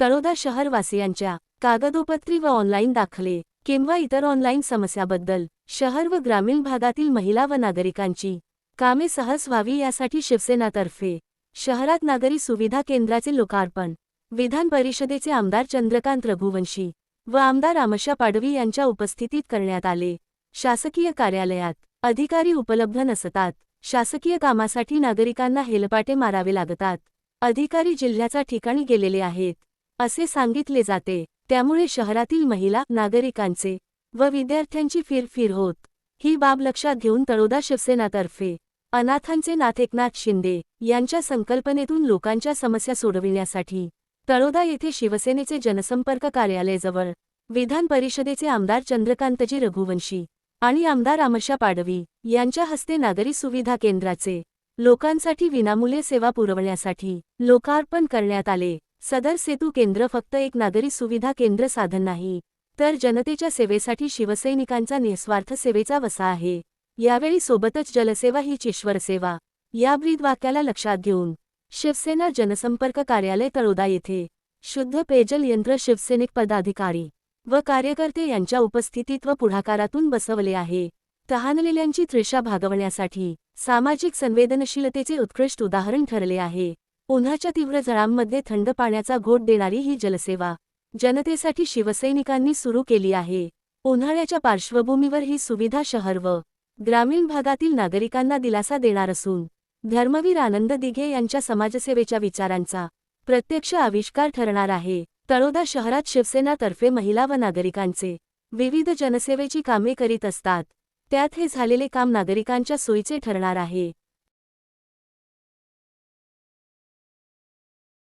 तळोदा शहरवासियांच्या कागदोपत्री व ऑनलाईन दाखले किंवा इतर ऑनलाईन समस्याबद्दल शहर व ग्रामीण भागातील महिला व नागरिकांची कामे सहज व्हावी यासाठी शिवसेनातर्फे शहरात नागरी सुविधा केंद्राचे लोकार्पण विधान परिषदेचे आमदार चंद्रकांत रघुवंशी व आमदार आमशा पाडवी यांच्या उपस्थितीत करण्यात आले. शासकीय कार्यालयात अधिकारी उपलब्ध नसतात शासकीय कामासाठी नागरिकांना हेलपाटे मारावे लागतात. अधिकारी जिल्ह्याच्या ठिकाणी गेलेले आहेत. असे सांगितले जाते. त्यामुळे शहरातील महिला नागरिकांचे व विद्यार्थ्यांची फिरफिर होत. ही बाब लक्षात घेऊन तळोदा शिवसेनातर्फे अनाथांचे नाथ एकनाथ शिंदे यांच्या संकल्पनेतून लोकांच्या समस्या सोडविण्यासाठी तळोदा येथे शिवसेनेचे जनसंपर्क कार्यालयाजवळ विधान परिषदेचे आमदार चंद्रकांतजी रघुवंशी आणि आमदार आमशा पाडवी यांच्या हस्ते नागरी सुविधा केंद्राचे लोकांसाठी विनामूल्य सेवा पुरवण्यासाठी लोकार्पण करण्यात आले. सदर सेतू केंद्र फक्त एक नागरी सुविधा केंद्र साधन नाही तर जनतेच्या सेवेसाठी शिवसैनिकांचा निस्वार्थ सेवेचा वसा आहे. यावेळी सोबतच जलसेवा ही ईश्वर सेवा या ब्रीद वाक्याला लक्षात घेऊन शिवसेना जनसंपर्क कार्यालय तळोदा येथे शुद्ध पेयजल यंत्र शिवसैनिक पदाधिकारी व कार्यकर्ते यांच्या उपस्थितीत व पुढाकारातून बसवले आहे. तहानलेल्यांची त्रिषा भागवण्यासाठी सामाजिक संवेदनशीलतेचे उत्कृष्ट उदाहरण ठरले आहे. उन्हाच्या तीव्र जळांमध्ये थंड पाण्याचा घोट देणारी ही जलसेवा जनतेसाठी शिवसैनिकांनी सुरू केली आहे. उन्हाळ्याच्या पार्श्वभूमीवर ही सुविधा शहर व ग्रामीण भागातील नागरिकांना दिलासा देणार असून धर्मवीर आनंद दिघे यांच्या समाजसेवेच्या विचारांचा प्रत्यक्ष आविष्कार ठरणार आहे. तळोदा शहरात शिवसेनातर्फे महिला व नागरिकांचे विविध जनसेवेची कामे करीत असतात. त्यात हे झालेले काम नागरिकांच्या सोयीचे ठरणार आहे.